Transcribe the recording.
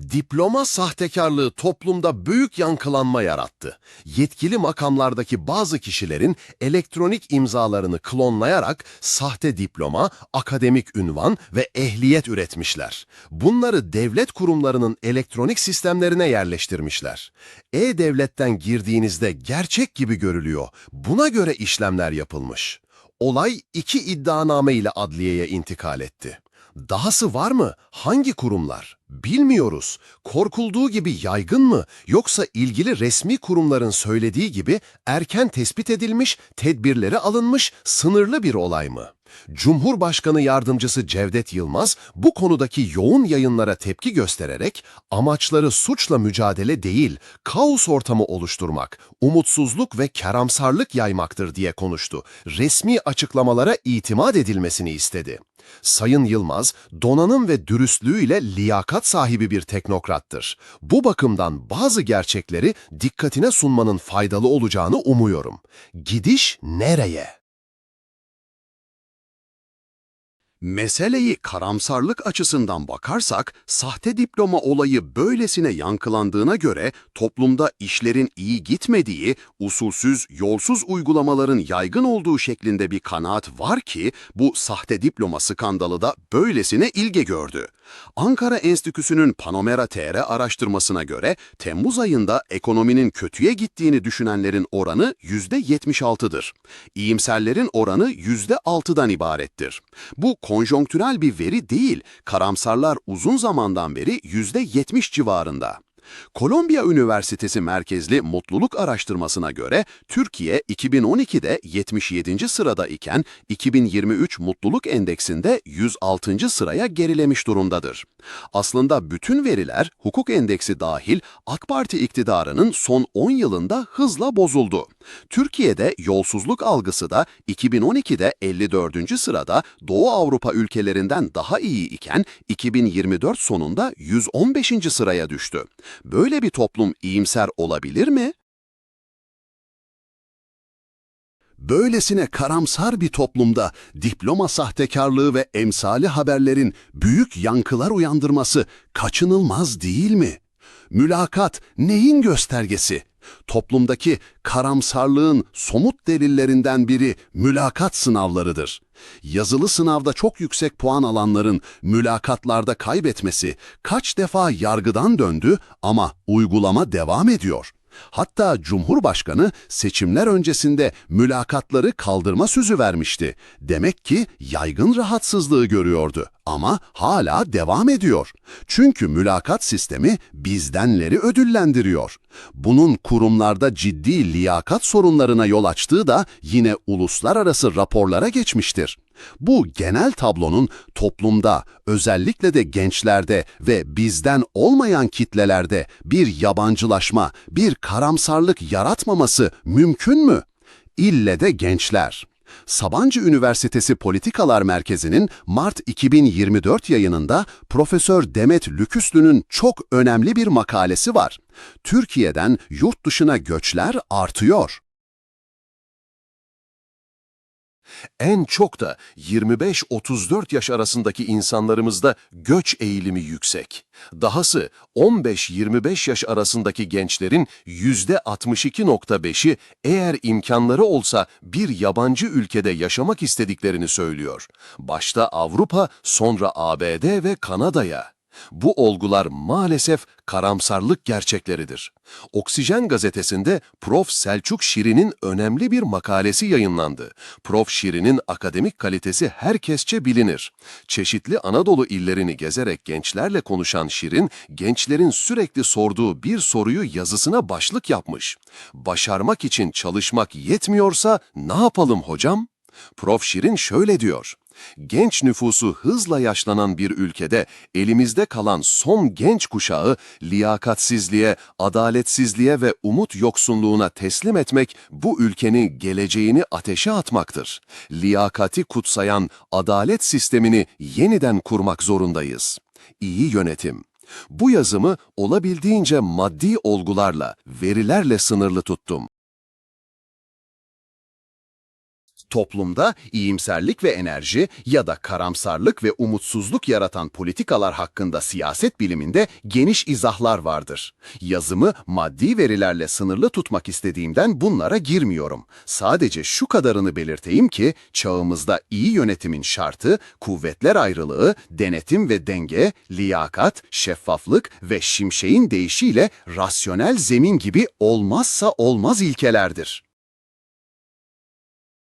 Diploma sahtekarlığı toplumda büyük yankılanma yarattı. Yetkili makamlardaki bazı kişilerin elektronik imzalarını klonlayarak sahte diploma, akademik ünvan ve ehliyet üretmişler. Bunları devlet kurumlarının elektronik sistemlerine yerleştirmişler. E-Devlet'ten girdiğinizde gerçek gibi görülüyor. Buna göre işlemler yapılmış. Olay iki iddianame ile adliyeye intikal etti. Dahası var mı? Hangi kurumlar? Bilmiyoruz. Korkulduğu gibi yaygın mı yoksa ilgili resmi kurumların söylediği gibi erken tespit edilmiş, tedbirleri alınmış, sınırlı bir olay mı? Cumhurbaşkanı Yardımcısı Cevdet Yılmaz bu konudaki yoğun yayınlara tepki göstererek amaçları suçla mücadele değil, kaos ortamı oluşturmak, umutsuzluk ve keramsarlık yaymaktır diye konuştu. Resmi açıklamalara itimat edilmesini istedi. Sayın Yılmaz, donanım ve dürüstlüğüyle liyakat sahibi bir teknokrattır. Bu bakımdan bazı gerçekleri dikkatine sunmanın faydalı olacağını umuyorum. Gidiş nereye? Meseleyi karamsarlık açısından bakarsak, sahte diploma olayı böylesine yankılandığına göre toplumda işlerin iyi gitmediği, usulsüz, yolsuz uygulamaların yaygın olduğu şeklinde bir kanaat var ki bu sahte diploma skandalı da böylesine ilge gördü. Ankara Enstitüsü'nün Panomera TR araştırmasına göre Temmuz ayında ekonominin kötüye gittiğini düşünenlerin oranı %76'dır. İyimserlerin oranı %6'dan ibarettir. Bu konjonktürel bir veri değil, karamsarlar uzun zamandan beri %70 civarında. Kolombiya Üniversitesi merkezli mutluluk araştırmasına göre Türkiye 2012'de 77. sırada iken 2023 mutluluk endeksinde 106. sıraya gerilemiş durumdadır. Aslında bütün veriler hukuk endeksi dahil AK Parti iktidarının son 10 yılında hızla bozuldu. Türkiye'de yolsuzluk algısı da 2012'de 54. sırada Doğu Avrupa ülkelerinden daha iyi iken 2024 sonunda 115. sıraya düştü. Böyle bir toplum iyimser olabilir mi? Böylesine karamsar bir toplumda diploma sahtekarlığı ve emsali haberlerin büyük yankılar uyandırması kaçınılmaz değil mi? Mülakat neyin göstergesi? Toplumdaki karamsarlığın somut delillerinden biri mülakat sınavlarıdır. Yazılı sınavda çok yüksek puan alanların mülakatlarda kaybetmesi kaç defa yargıdan döndü ama uygulama devam ediyor. Hatta Cumhurbaşkanı seçimler öncesinde mülakatları kaldırma sözü vermişti. Demek ki yaygın rahatsızlığı görüyordu ama hala devam ediyor. Çünkü mülakat sistemi bizdenleri ödüllendiriyor. Bunun kurumlarda ciddi liyakat sorunlarına yol açtığı da yine uluslararası raporlara geçmiştir. Bu genel tablonun toplumda, özellikle de gençlerde ve bizden olmayan kitlelerde bir yabancılaşma, bir karamsarlık yaratmaması mümkün mü? İlle de gençler. Sabancı Üniversitesi Politikalar Merkezi'nin Mart 2024 yayınında Profesör Demet Lüküslü'nün çok önemli bir makalesi var. Türkiye'den yurt dışına göçler artıyor. En çok da 25-34 yaş arasındaki insanlarımızda göç eğilimi yüksek. Dahası 15-25 yaş arasındaki gençlerin %62.5'i eğer imkanları olsa bir yabancı ülkede yaşamak istediklerini söylüyor. Başta Avrupa, sonra ABD ve Kanada'ya. Bu olgular maalesef karamsarlık gerçekleridir. Oksijen gazetesinde Prof. Selçuk Şirin'in önemli bir makalesi yayınlandı. Prof. Şirin'in akademik kalitesi herkesçe bilinir. Çeşitli Anadolu illerini gezerek gençlerle konuşan Şirin, gençlerin sürekli sorduğu bir soruyu yazısına başlık yapmış. Başarmak için çalışmak yetmiyorsa ne yapalım hocam? Prof. Şirin şöyle diyor. Genç nüfusu hızla yaşlanan bir ülkede elimizde kalan son genç kuşağı liyakatsizliğe, adaletsizliğe ve umut yoksunluğuna teslim etmek bu ülkenin geleceğini ateşe atmaktır. Liyakati kutsayan adalet sistemini yeniden kurmak zorundayız. İyi yönetim. Bu yazımı olabildiğince maddi olgularla, verilerle sınırlı tuttum. Toplumda iyimserlik ve enerji ya da karamsarlık ve umutsuzluk yaratan politikalar hakkında siyaset biliminde geniş izahlar vardır. Yazımı maddi verilerle sınırlı tutmak istediğimden bunlara girmiyorum. Sadece şu kadarını belirteyim ki çağımızda iyi yönetimin şartı kuvvetler ayrılığı, denetim ve denge, liyakat, şeffaflık ve şimşeğin değişiyle rasyonel zemin gibi olmazsa olmaz ilkelerdir.